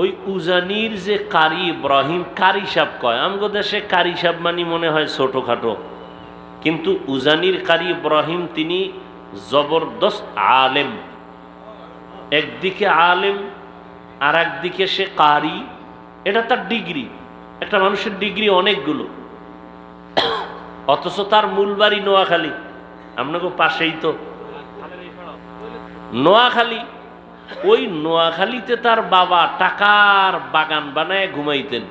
ওই উজানির যে কারি ইব্রাহিম, কারি সাপ কয়? আমগো দেশে কারি সাপ মানি মনে হয় ছোটোখাটো। কিন্তু উজানির কারি ইব্রাহিম, তিনি জবরদস্ত আলেম। একদিকে আলেম আর একদিকে সে কারি। এটা তার ডিগ্রি। একটা মানুষের ডিগ্রি অনেকগুলো। অথচ তার মূল বাড়ি নোয়াখালী। আপনাকে পাশেই তো। নোয়াখালী। ওই নোয়াখালীতে তার বাবা টাকার বাগান বানায় ঘুমাইতেন।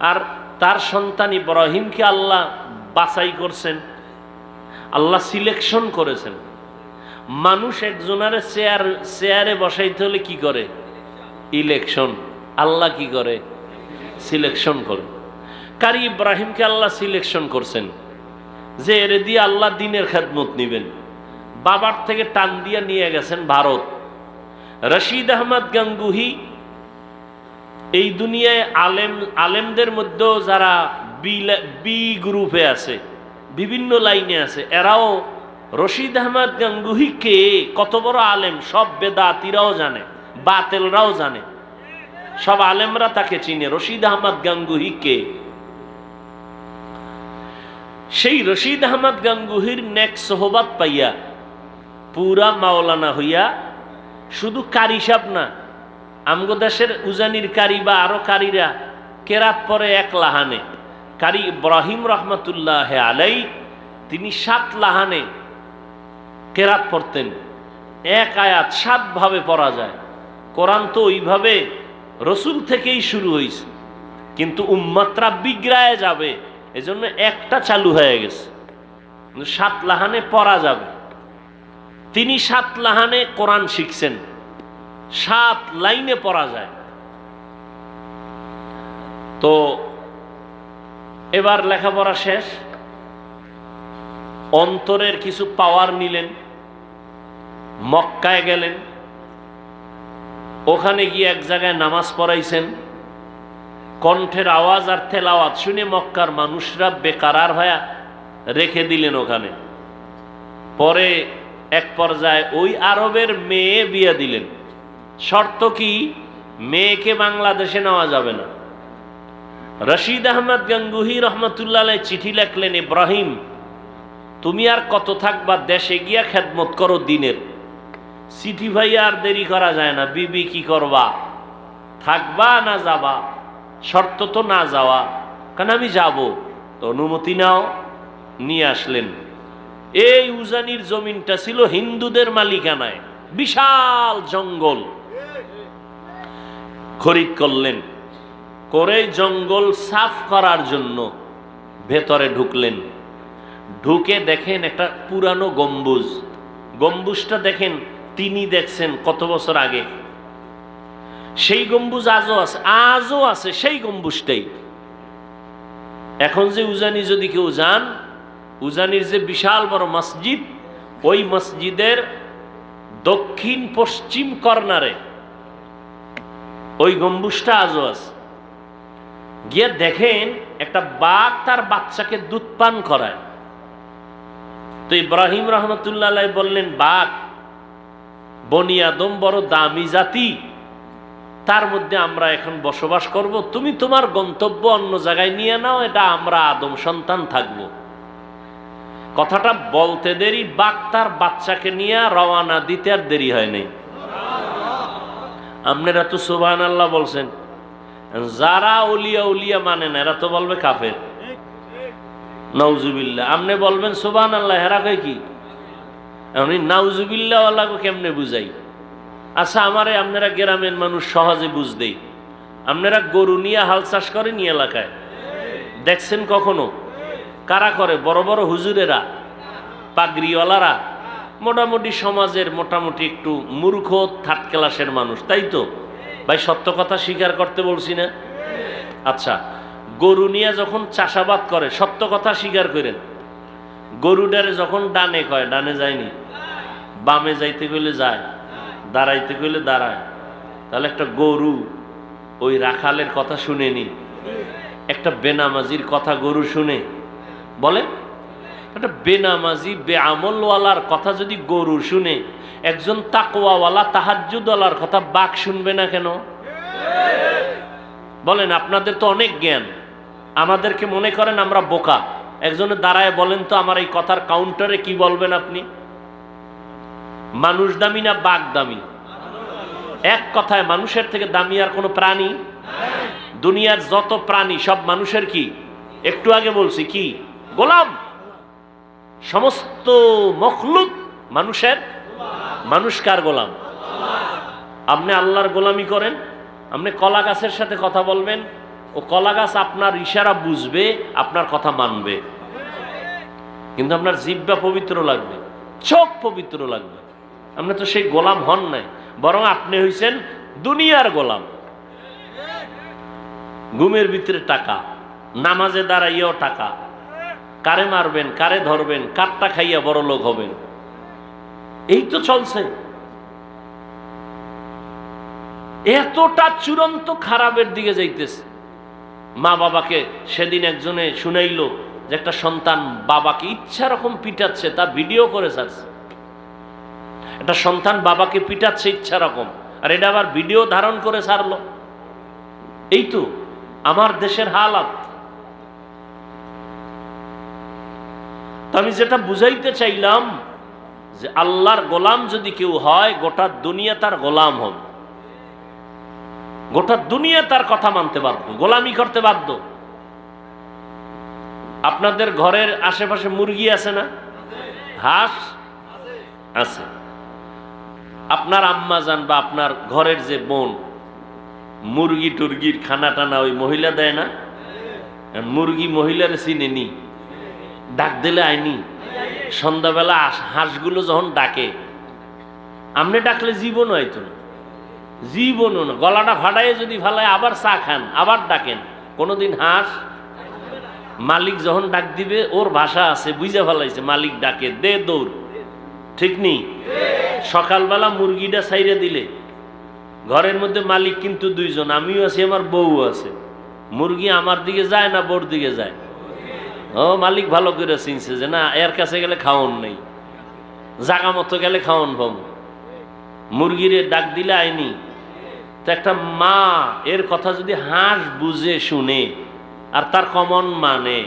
আর তার সন্তান ইব্রাহিমকে আল্লাহ বাছাই করছেন, আল্লাহ সিলেকশন করেছেন। মানুষ একজনারে চেয়ার, চেয়ারে বসাইতে হলে কি করে? ইলেকশন। আল্লাহ কি করে? সিলেকশন করে। কারি ইব্রাহিমকে আল্লাহ সিলেকশন করছেন। যে এরে দিয়ে আল্লাহ দিনের খেদমত নিবেন। বাবার থেকে টান দিয়ে নিয়ে গেছেন ভারত। রশিদ আহমদ গাঙ্গুহি, এই দুনিয়ায় আলেম, আলেমদের মধ্যেও যারা বি গ্রুপে আছে, বিভিন্ন লাইনে আছে, এরাও রশিদ আহমদ গাঙ্গুহি কে কত বড় আলেম, সব বেদাতিরাও জানে, বাতেলরাও জানে। সব আলেমরা তাকে চিনে, রশিদ আহমদ গাঙ্গুহি কে সেই রশিদ আহমদ গাঙ্গুহির নেক সোহবাত পাইয়া পুরা মাওলানা হইয়া শুধু কারি সাপ না, আমগো দেশের উজানির কারি বা আরও কারিরা কেরাত পরে এক লাহানে। কারি ইব্রাহিম রহমতুল্লাহ আলাই, তিনি সাত লাহানে কেরাত পড়তেন। এক আয়াত সাতভাবে পড়া যায়। কোরআন তো ওইভাবে রসুল থেকেই শুরু হয়েছে কিন্তু উম্মাত্রা বিগ্রায় যাবে, এজন্য একটা চালু হয়ে গেছে। সাত লাহানে পড়া যাবে। তিনি সাত লাহানে কোরআন শিখছেন। সাত লাইনে পড়া যায়। তো এবার লেখাপড়া শেষ। অন্তরের কিছু পাওয়ার নিলেন। মক্কায় গেলেন। ওখানে গিয়ে এক জায়গায় নামাজ পড়াইছেন। কণ্ঠের আওয়াজ আর তেলাওয়াত শুনে মক্কার মানুষরা বেকারার হয়ে রেখে দিলেন ওখানে। পরে এক পর্যায়ে ওই আরবের মেয়ে বিয়ে দিলেন। শর্ত কি? মেয়েকে বাংলাদেশে নেওয়া যাবে না। রশিদ আহমদ গঙ্গুহি রহমতুল্লাহ চিঠি লেখলেন, ইব্রাহিম, তুমি আর কত থাকবা, দেশে গিয়া খেদমত করো দিনের। চিঠি ভাই আর দেরি করা যায় না, বিবি কি করবা? থাকবা না যাবা? শর্ত তো না যাওয়া। কারণ আমি যাব? তো অনুমতি নাও। নিয়ে আসলেন। এই উজানির জমিনটা ছিল হিন্দুদের মালিকানায়। বিশাল জঙ্গল। খরিদ করলেন। করে জঙ্গল সাফ করার জন্য ভেতরে ঢুকলেন। ঢুকে দেখেন একটা পুরানো গম্বুজ। গম্বুজটা দেখেন, তিনি দেখছেন কত বছর আগে। সেই গম্বুজ আজও আছে আজও আছে সেই গম্বুজটাই। এখন যে উজানি যদি কেউ যান উজানির যে বিশাল বড় মসজিদ, ওই মসজিদের দক্ষিণ পশ্চিম কর্নারে ওই গম্বুজটা আজও আছে। গিয়ে দেখেন, একটা বাঘ তার বাচ্চাকে দুধ পান করায়। তো ইব্রাহিম রহমতুল্লাহ বললেন, বাঘ বনিয়াদম বড় দামি জাতি। তার মধ্যে আমরা এখন বসবাস করব। তুমি তোমার গন্তব্য অন্য জায়গায় নিয়ে নাও, এটা আমরা আদম সন্তান থাকব। কথাটা বলতে দেরি বাঘ তার বাচ্চাকে নিয়ে রওয়ানা দিতে আর দেরি হয় নাই। আপনারা তো সুবাহ আল্লাহ বলছেন, যারা উলিয়া উলিয়া মানে না, এরা তো বলবে কাফের। নাউজুবিল্লাহ আপনি বলবেন সুবান আল্লাহ হেরা কয় কি? আমি নাউজুবিল্লাহ আল্লাহকে কেমনে বুঝাই? আচ্ছা আমারে আপনারা গ্রামের মানুষ সহজে বুঝদেই আপনারা গরু নিয়ে হাল চাষ করেন এলাকায়। দেখছেন কখনো? কারা করে? বড় বড় হুজুরেরা, পাগড়িওয়ালারা, মোটামুটি সমাজের মোটামুটি একটু মূর্খ থার্ড ক্লাসের মানুষ, তাই তো? ভাই, সত্য কথা স্বীকার করতে বলছি না? আচ্ছা গরু নিয়ে যখন চাষাবাদ করে, সত্য কথা স্বীকার করেন। গরুটারে যখন ডানে কয়, ডানে যায়নি। বামে যাইতে গেলে যায়, দাঁড়াইতে গেলে দাঁড়ায়। তাহলে একটা গরু ওই রাখালের কথা শুনেনি। একটা বেনামাজির কথা গরু শুনে। বলে একটা বেনামাজি, বেআমলওয়ালার কথা যদি গরু শুনে, একজন তাকওয়াওয়ালা, তাহাজ্জুদওয়ালার কথা বাঘ শুনবে না কেন? বলেন, আপনাদের তো অনেক জ্ঞান। আমাদেরকে মনে করেন আমরা বোকা। একজনের দাঁড়ায় বলেন তো, আমার এই কথার কাউন্টারে কি বলবেন আপনি? মানুষ দামি না বাঘ দামি? এক কথায় মানুষের থেকে দামি আর কোনো প্রাণী? দুনিয়ার যত প্রাণী, সব মানুষের কি? একটু আগে বলছি, কি? গোলাম। সমস্ত মখলুক মানুষের, মানুষ কার গোলাম? আপনি আল্লাহর গোলামি করেন, আপনি কলা গাছের সাথে কথা বলবেন, ও কলা গাছ আপনার ইশারা বুঝবে, আপনার কথা মানবে। কিন্তু আপনার জিব্বা পবিত্র লাগবে, চোখ পবিত্র লাগবে। আপনি তো সেই গোলাম হন নাই, বরং আপনি হইছেন দুনিয়ার গোলাম। ঘুমের ভিতরে টাকা, নামাজে দাঁড়াইয়াও টাকা কারে মারবেন, কারে ধরবেন, কারটা খাইয়া বড় লোক হবেন। এই তো চলছে। এতটা চূড়ান্ত খারাপের দিকে যাইতেছে। মা বাবাকে সেদিন একজনে শুনাইলো যে একটা সন্তান বাবাকে ইচ্ছা রকম পিটাচ্ছে, তা ভিডিও করে ছাড়ছে। একটা সন্তান বাবাকে পিটাচ্ছে ইচ্ছা রকম, আর এটা আবার ভিডিও ধারণ করে ছাড়লো। এই তো, আমার দেশের হালাত। আমি যেটা বুঝাইতে চাইলাম যে আল্লাহর গোলাম যদি কেউ হয়, গোটা দুনিয়া তার গোলাম হবে। গোটা দুনিয়া তার কথা মানতে বাধ্য, গোলামি করতে বাধ্য। আপনাদের ঘরের আশেপাশে মুরগি আছে না? হাঁস? আছে। আপনার আম্মা যান বা আপনার ঘরের যে বোন মুরগি টুরগির খানা টানা ওই মহিলা দেয় না? মুরগি মহিলার চিনেনি ডাক দিলে আইনি। সন্ধ্যাবেলা হাঁসগুলো যখন ডাকে আপনি ডাকলে জীবন হয়তো না। জীবনও না। গলাটা ফাটাইয়ে যদি ফালায়, আবার চা খান, আবার ডাকেন। কোনোদিন হাঁস মালিক যখন ডাক দিবে, ওর ভাষা আছে, বুঝে ফেলাইছে, মালিক ডাকে, দে দৌড়। ঠিক নেই সকালবেলা মুরগিটা সাইরে দিলে, ঘরের মধ্যে মালিক কিন্তু দুইজন, আমিও আছি, আমার বউ আছে। মুরগি আমার দিকে যায় না, বোর দিকে যায়। ও মালিক ভালো করে চিনছে যে না, এর কাছে গেলে খাওয়ন নেই। জাগা মতো গেলে খাওয়ন পাবো মুরগিরে ডাক দিলে আইনি। তো একটা মা, এর কথা যদি হাঁস বুঝে, শুনে, আর তার কমন মানে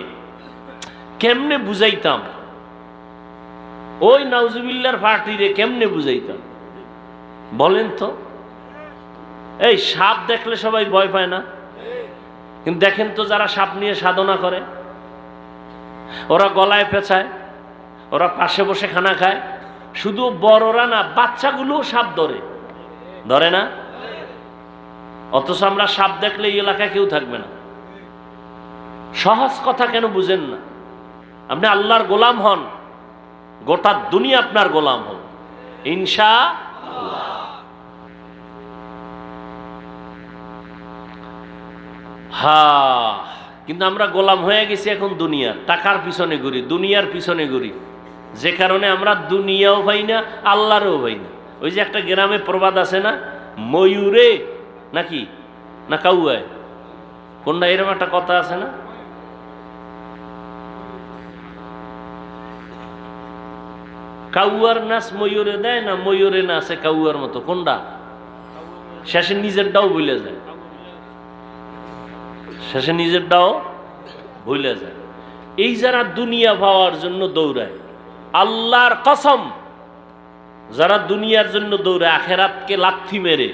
কেমনে বুঝাইতাম? ওই নাউজুবিল্লার পার্টিরে কেমনে বুঝাইতাম? বলেন তো। এই সাপ দেখলে সবাই ভয় পায় না? কিন্তু দেখেন তো যারা সাপ নিয়ে সাধনা করে। ওরা গলায় পেঁচায়, ওরা পাশে বসে খানা খায়। শুধু বড়রা না, বাচ্চাগুলোও সাপ ধরে। ধরে না? অথচ আমরা সাপ দেখলে এই এলাকায় কেউ থাকবে না। সহজ কথা কেন বুঝেন না? আপনি আল্লাহর গোলাম হন, গোটা দুনিয়া আপনার গোলাম হন ইনশা হা কিন্তু আমরা গোলাম হয়ে গেছি এখন দুনিয়ার, টাকার পিছনে ঘুরি, দুনিয়ার পিছনে ঘুরি। যে কারণে আমরা দুনিয়াও পাই না, আল্লাহরও পাই না। ওই যে একটা গ্রামে প্রবাদ আছে না, ময়ূরে নাকি, না কাউয়ায়? কোনটা এরকম একটা কথা আছে না? কাউয়ার নাচ ময়ূরে দেয় না, ময়ূরে নাচে কাউয়ার মতো, কোনটা? শেষে নিজেরটাও বলে যায়। শেষে নিজেরটাও ভুলে যায়। এই যারা দুনিয়া পাওয়ার জন্য দৌড়ায়, আল্লাহর কসম, যারা দুনিয়ার জন্য দৌড়ায়, আখেরাতকে লাথি মেরে,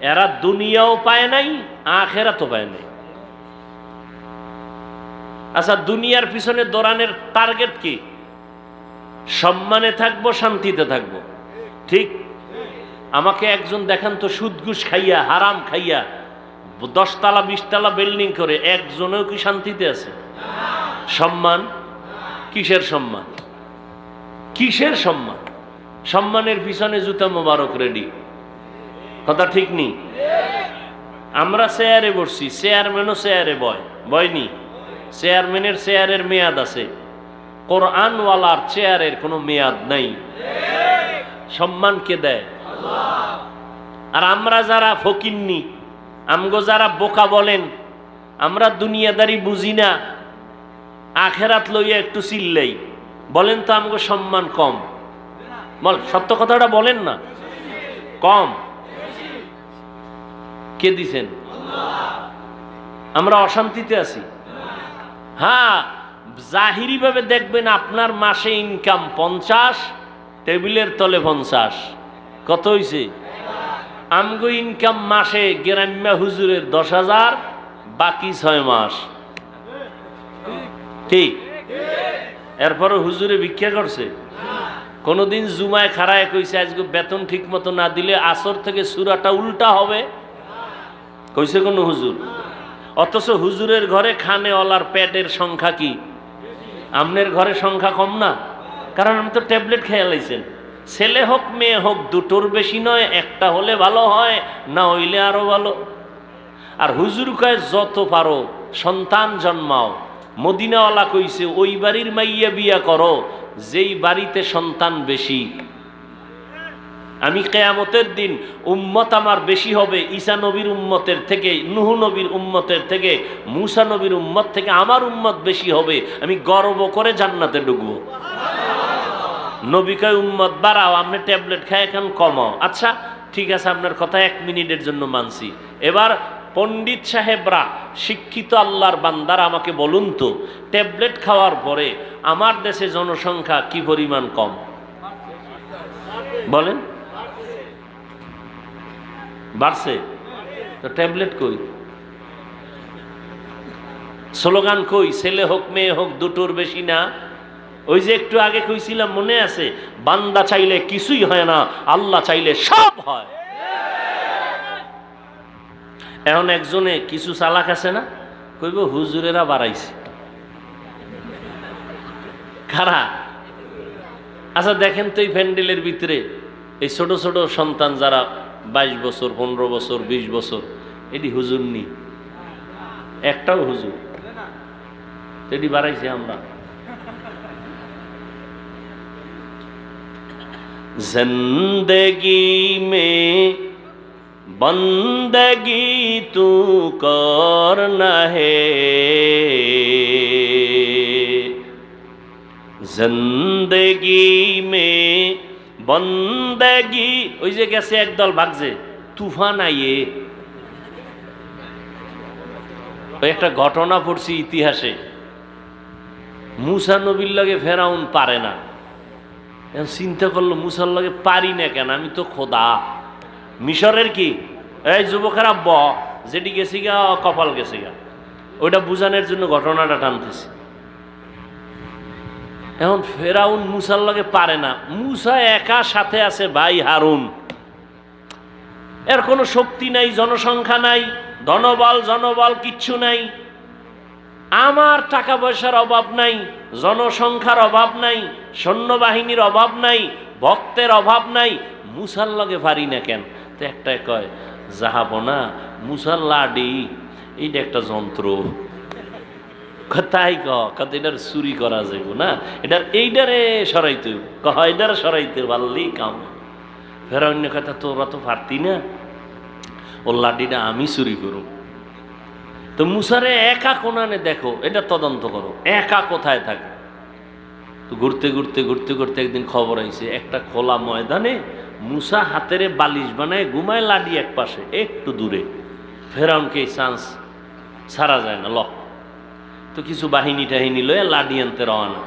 এরা দুনিয়াও পায় নাই, আখেরাতও পায় নাই। আচ্ছা দুনিয়ার পিছনে দৌড়ানের টার্গেট কি? সম্মানে থাকব, শান্তিতে থাকব। ঠিক? আমাকে একজন দেখান তো সুদ ঘুষ খাইয়া, হারাম খাইয়া দশতলা, বিশতলা বিল্ডিং করে একজনেও কি শান্তিতে আছে? সম্মান? কিসের সম্মান? কিসের সম্মান? সম্মানের পিছনে জুতা মোবারক রেডি কথা ঠিক নেই আমরা চেয়ারে বসছি চেয়ারম্যানও চেয়ারে বয়। বয়নি চেয়ারম্যানের চেয়ারের মেয়াদ আছে। কোরআনওয়ালার চেয়ারের কোনো মেয়াদ নাই। সম্মান কে দেয়? আর আমরা যারা ফকিন্নি আমগো যারা বোকা বলেন, আমরা দুনিয়াদারি বুঝি না, আখেরাত লইয়া একটু চিল্লাই। বলেন তো আমগো সম্মান কম। বল, সত্য কথাটা বলেন না? কম। কে দিছেন? আমরা অশান্তিতে আছি। হ্যাঁ জাহিরিভাবে দেখবেন আপনার মাসে ইনকাম পঞ্চাশ, টেবিলের তলে পঞ্চাশ। কত হইছে? আমগো ইনকাম মাসে গ্রাম্য হুজুরের দশ হাজার, বাকি ছয় মাস। ঠিক এরপরে হুজুরে ভিক্ষা করছে? কোনোদিন জুমায় খাড়ায় কইছে আজকে বেতন ঠিক মতো না দিলে আসর থেকে সুরাটা উল্টা হবে? কইছে কোনো হুজুর? অথচ হুজুরের ঘরে খানে অলার প্যাডের সংখ্যা কি? আমনের ঘরে সংখ্যা কম না? কারণ আমি তো ট্যাবলেট খেয়ে লাইছেন। ছেলে হোক, মেয়ে হোক, দুটোর বেশি নয়, একটা হলে ভালো হয়, না হইলে আরও ভালো। আর হুজুর কয়, যত পারো, সন্তান জন্মাও। মদিনাওয়ালা কইছে, ওই বাড়ির মাইয়া বিয়া করো, যেই বাড়িতে সন্তান বেশি। আমি কেয়ামতের দিন উম্মত আমার বেশি হবে, ঈসা নবীর উম্মতের থেকে, নুহু নবীর উম্মতের থেকে, মুসা নবীর উম্মত থেকে আমার উম্মত বেশি হবে, আমি গর্ব করে জান্নাতে ঢুকবো। নবিকায় উম্মত বাড়াও আপনি ট্যাবলেট খায় এখন কমাও আচ্ছা ঠিক আছে, আপনার কথা এক মিনিটের জন্য মানছি। এবার পণ্ডিত সাহেবরা, শিক্ষিত আল্লাহর বান্দার আমাকে বলুন তো, ট্যাবলেট খাওয়ার পরে আমার দেশে জনসংখ্যা কি পরিমাণ কম? বলেন। বাড়ছে? তো ট্যাবলেট কই? স্লোগান কই? ছেলে হোক, মেয়ে হোক, দুটোর বেশি না? ওই যে একটু আগে কইছিলাম, মনে আছে? বান্দা চাইলে কিছুই হয় না, আল্লাহ চাইলে সব হয়। এখন একজনে কিছু চালাক আছে না? কইব, হুজুরেরা বাড়াইছে। খারা আচ্ছা দেখেন তো এই প্যান্ডেলের ভিতরে, এই ছোট ছোট সন্তান যারা বাইশ বছর, পনেরো বছর, বিশ বছর, এটি হুজুর নি। একটাও হুজুর। এটি বাড়াইছে আমরা। जिंदगी में बंदगी तू करना है जिंदगी में বন্দেগি ওই যে গেছে একদল ভাগছে তুফান আইয়ে ওই একটা ঘটনা পড়ছি ইতিহাসে মুসা নবীর লাগে ফেরাউন পারে না এখন চিন্তা করল, মুসার লগে পারি না কেন? আমি তো খোদা। মিশরের কি? এই যুবকেরা ব, যেটি গেছি গা কপাল গেছে গা ওইটা বুঝানোর জন্য ঘটনাটা টানতেছি। এখন ফেরাউন মুসার লগে পারে না। মুসা একা সাথে আছে ভাই হারুন। এর কোনো শক্তি নাই, জনসংখ্যা নাই, ধনবল, জনবল কিচ্ছু নাই। আমার টাকা পয়সার অভাব নাই, জনসংখ্যার অভাব নাই, সৈন্যবাহিনীর অভাব নাই, ভক্তের অভাব নাই, মুসার লগে পারি না কেন? তো একটাই কয়, যাহাব না, মুসার লাডি, এইটা একটা যন্ত্র। তাই কত এটার চুরি করা যাইব না, এটার এইটারে সরাইতে। কহ এটার সরাইতে পারলেই কাম। ফের অন্য কথা, তোরা তো পারতি না ও লাডিটা আমি চুরি করুম। তো মুসারে একা কোনানে দেখো, এটা তদন্ত করো, একা কোথায় থাকে? তো ঘুরতে ঘুরতে ঘুরতে ঘুরতে একদিন খবর আইছে, একটা খোলা ময়দানে মুসা হাতেরে বালিশ বানায় ঘুমায় লাডি এক পাশে, একটু দূরে। ফেরাউনকে এই চান্স ছাড়া যায় না ল তো কিছু বাহিনী টাহিনী লয়ে লাডি আনতে রওনা।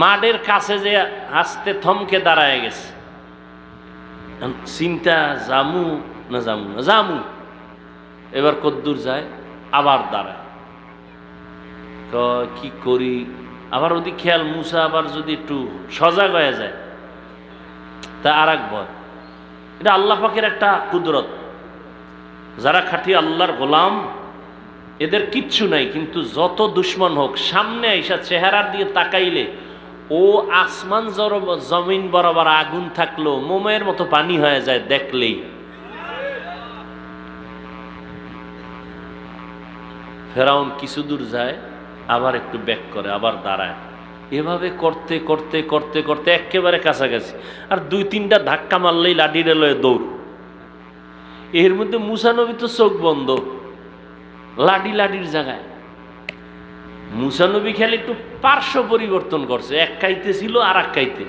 মাডের কাছে যে হাসতে থমকে দাঁড়ায় গেছে। চিন্তা জামু না জামু না জামু এবার কদ্দূর যায়, আবার দাঁড়ায়। কি করি? আবার ওদিক খেয়াল, মুসা আবার যদি একটু সজাগ হয়ে যায়, তা আর এক ভয়। এটা আল্লাহ পাকের একটা কুদরত। যারা খাঁটি আল্লাহর গোলাম, এদের কিচ্ছু নাই, কিন্তু যত দুশ্মন হোক, সামনে আইসা চেহারার দিয়ে তাকাইলে, ও আসমান জমিন বরাবর আগুন থাকল মোমের মতো পানি হয়ে যায় দেখলেই। ফেরাউন কিছু দূর যায়, আবার একটু ব্যাক করে, আবার দাঁড়ায়। এভাবে করতে করতে করতে করতে একেবারে কাছাকাছি। আর দুই তিনটা ধাক্কা মারলেই লাঠি রেলয়ে দৌড়। এর মধ্যে মুসানবী তো চোখ বন্ধ। লাডি লাডির জায়গায়। মুসানবী খেলে একটু পার্শ্ব পরিবর্তন করছে। এক কাইতে ছিল আর এক কাইতে।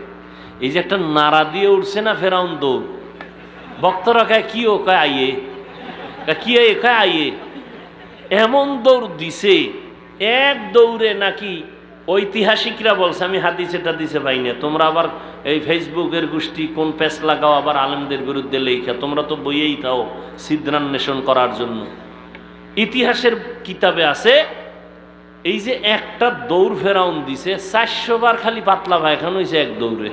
এই যে একটা নাড়া দিয়ে উঠছে না ফেরাউন দৌড়? ভক্তরা কায়, কি ও কয়, আইয়ে? কা কি এ কা আইয়ে? এমন দৌড় দিছে, এক দৌড়ে নাকি ঐতিহাসিকরা বলছে, আমি হাদিসেটা দিছে পাই না। তোমরা আবার এই ফেসবুকের গোষ্ঠী, কোন প্যাচ লাগাও, আবার আলেমদের বিরুদ্ধে লেখা তোমরা তো বইয়েই তাও সিদ্ধান্বেষণ করার জন্য। ইতিহাসের কিতাবে আছে, এই যে একটা দৌড় ফেরাউন দিছে, চারশো বার খালি পাতলা পায়খানা হয়েছে এক দৌড়ে।